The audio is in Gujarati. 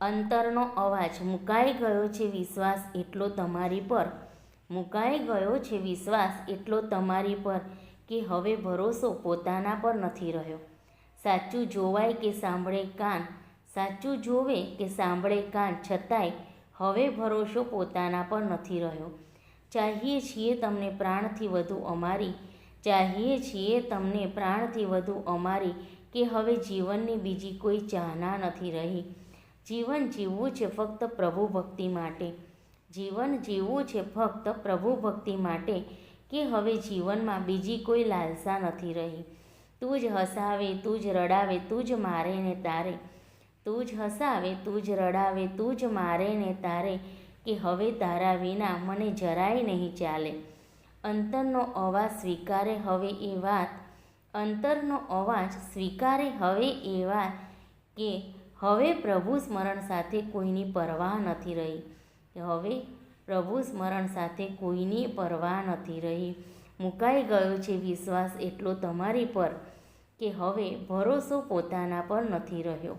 અંતરનો અવાજ, મુકાઈ ગયો છે વિશ્વાસ એટલો તમારી પર. મુકાઈ ગયો છે વિશ્વાસ એટલો તમારી પર કે હવે ભરોસો પોતાના પર નથી રહ્યો. સાચું જોવાય કે સાંભળે કાન, સાચું જોવે કે સાંભળે કાન છતાંય હવે ભરોસો પોતાના પર નથી રહ્યો. ચાહીએ છીએ તમને પ્રાણથી વધુ અમારી, ચાહીએ છીએ તમને પ્રાણથી વધુ અમારી કે હવે જીવનની બીજી કોઈ ચાહના નથી રહી. જીવન જીવવું છે ફક્ત પ્રભુ ભક્તિ માટે. જીવન જીવવું છે ફક્ત પ્રભુ ભક્તિ માટે કે હવે જીવનમાં બીજી કોઈ લાલસા નથી રહી. તું જ હસાવે, તું જ રડાવે, તું જ મારે ને તારે. તું જ હસાવે, તું જ રડાવે, તું જ મારે ને તારે કે હવે તારા વિના મને જરાય નહીં ચાલે. અંતરનો અવાજ સ્વીકારે હવે એ વાત. અંતરનો અવાજ સ્વીકારે હવે એ વાત કે હવે પ્રભુ સ્મરણ સાથે કોઈની પરવાહ નથી રહી. હવે પ્રભુ સ્મરણ સાથે કોઈની પરવાહ નથી રહી. મુકાઈ ગયો છે વિશ્વાસ એટલો તમારી પર કે હવે ભરોસો પોતાના પર નથી રહ્યો.